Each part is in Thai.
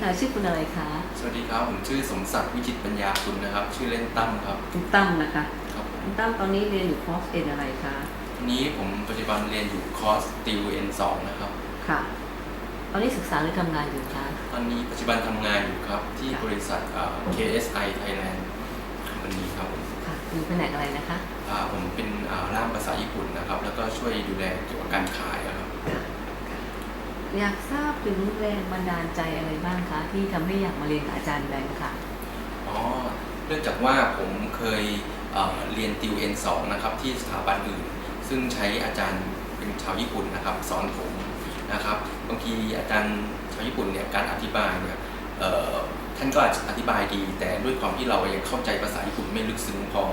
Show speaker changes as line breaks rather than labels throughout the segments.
ค่ะชื่อคุณอะไรคะ
สวัสดีครับ ผมชื่อสมศักดิ์วิจิตรปัญญาคุณนะครับ ชื่อเล่นตั้มครับ
คุณตั้มนะคะ
ครับผม
คุณตั้มตอนนี้เรียนอยู่คอร์สเอ็นอะไรคะ
ทีนี้ผมปัจจุบันเรียนอยู่คอร์สติว N2 นะครับ
ค่ะ ตอนนี้ศึกษาหรือทำงานอยู่คะ
ตอนนี้ปัจจุบันทำงานอยู่ครับ ที่
ค่ะ
บริษัทอ่า KSI Thailand วันนี้ครับผม
ค่ะอยู่แผนกอะไรนะคะ
อ่าผมเป็นอ่าล่ามภาษาญี่ปุ่นนะครับ แล้วก็ช่วยดูแลเกี่ยวกับการขายอะครับ
ค่ะ อยากทราบถึงแรงบันดาลใจอะไรบ้างคะ ที่ทำให้อยากมาเรียนกับอาจารย์แบงค์ค่ะ
อ๋อเนื่องจากว่าผมเคยเอ่อเรียนติว N2 นะครับที่สถาบันอื่น ซึ่งใช้อาจารย์เป็นชาวญี่ปุ่นนะครับสอนผมนะครับบางทีอาจารย์ชาวญี่ปุ่นเนี่ยการอธิบายเนี่ยเอ่อท่านก็อาจจะอธิบายดี แต่ด้วยความที่เรายังเข้าใจภาษาญี่ปุ่นไม่ลึกซึ้งพอ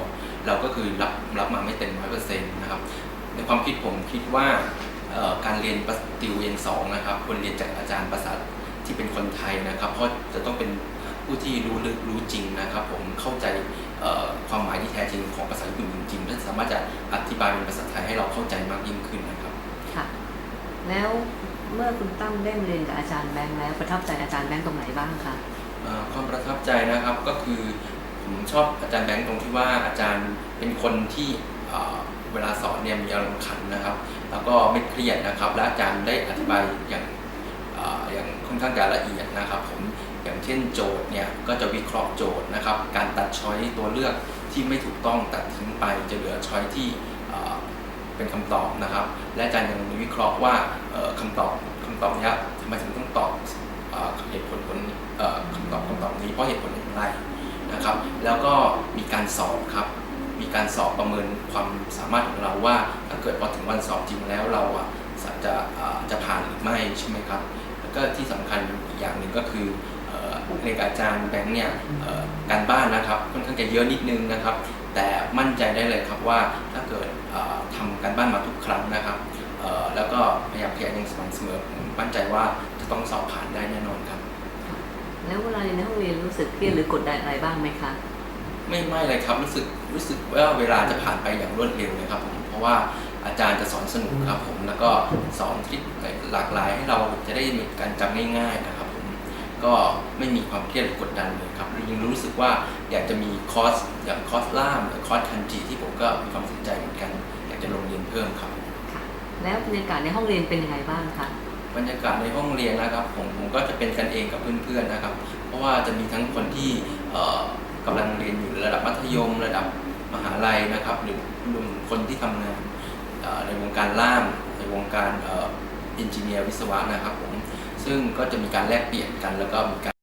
เราก็คือรับรับมาไม่เต็มร้อยเปอร์เซ็นต์นะครับในความคิดผมคิดว่า การเรียนติว N2 นะครับควรเรียนจากอาจารย์ภาษาที่เป็นคนไทยนะครับ เพราะจะต้องเป็นผู้ที่รู้ลึกรู้จริงนะครับ ผมเข้าใจเอ่อความหมายที่แท้จริงของภาษาญี่ปุ่นจริงๆและสามารถจะอธิบายเป็นภาษาไทยให้เราเข้าใจมากยิ่งขึ้นนะครับ
ค่ะแล้วเมื่อคุณตั้มได้มาเรียนกับอาจารย์แบงค์แล้วประทับใจอาจารย์แบงค์ตรงไหนบ้างคะ
เอ่อความประทับใจนะครับก็คือผมชอบอาจารย์แบงค์ตรงที่ว่าอาจารย์เป็นคนที่ เวลาสอนเนี่ยมีอารมณ์ขันนะครับ แล้วก็ไม่เครียดนะครับ และอาจารย์ได้อธิบายอย่างอย่างค่อนข้างจะละเอียดนะครับ ผมอย่างเช่นโจทย์เนี่ยก็จะวิเคราะห์โจทย์นะครับ การตัดช้อยตัวเลือกที่ไม่ถูกต้องตัดทิ้งไปจะเหลือช้อยที่เป็นคำตอบนะครับ และอาจารย์ยังวิเคราะห์ว่าเอ่อคำตอบคำตอบนี้ทำไมถึงต้องตอบเหตุผลผลคำตอบคำตอบนี้เพราะเหตุผลอย่างไรนะครับ แล้วก็มีการสอบครับ การสอบประเมินความสามารถของเราว่า ถ้าเกิดพอถึงวันสอบจริงแล้วเราอะจะจะผ่านหรือไม่ใช่ไหมครับ แล้วก็ที่สำคัญอีกอย่างหนึ่งก็คือเอ่อเรียนกอาจารย์แบงค์เนี่ยการบ้านนะครับค่อนข้างจะเยอะนิดนึงนะครับ แต่มั่นใจได้เลยครับว่าถ้าเกิดเอ่อทำการบ้านมาทุกครั้งนะครับแล้วก็พยายามขยันอย่างสม่ำเสมอผมมั่นใจว่าจะต้องสอบผ่านได้แน่นอนครับ
แล้วเวลาในห้องเรียนรู้สึกเครียดหรือกดดันอะไรบ้างไหมคะ
ไม่ไม่เลยครับรู้สึกรู้สึกว่าเวลาจะผ่านไปอย่างรวดเร็วเลยครับผมเพราะว่าอาจารย์จะสอนสนุกครับผมแล้วก็สอนทริคหลากหลายให้เราจะได้มีการจำง่าย ๆนะครับผมก็ไม่มีความเครียดหรือกดดันเลยครับยังรู้สึกว่าอยากจะมีคอร์สอย่างคอร์สล่ามหรือคอร์สคันจิที่ผมก็มีความสนใจเหมือนกัน อยากจะลงเรียนเพิ่มครับ
ค่ะแล้วบรรยากาศในห้องเรียนเป็นยังไงบ้างคะ
บรรยากาศในห้องเรียนนะครับผมผมก็จะเป็นกันเองกับเพื่อนๆนะครับ เพราะว่าจะมีทั้งคนที่เอ่อ กำลังเรียนอยู่ระดับมัธยม ระดับมหาลัยนะครับ หรือรวมคนที่ทำงานในวงการล่ามในวงการเอินจิเนียร์วิศวะนะครับผมซึ่งก็จะมีการแลกเปลี่ยนกันแล้วก็มีการ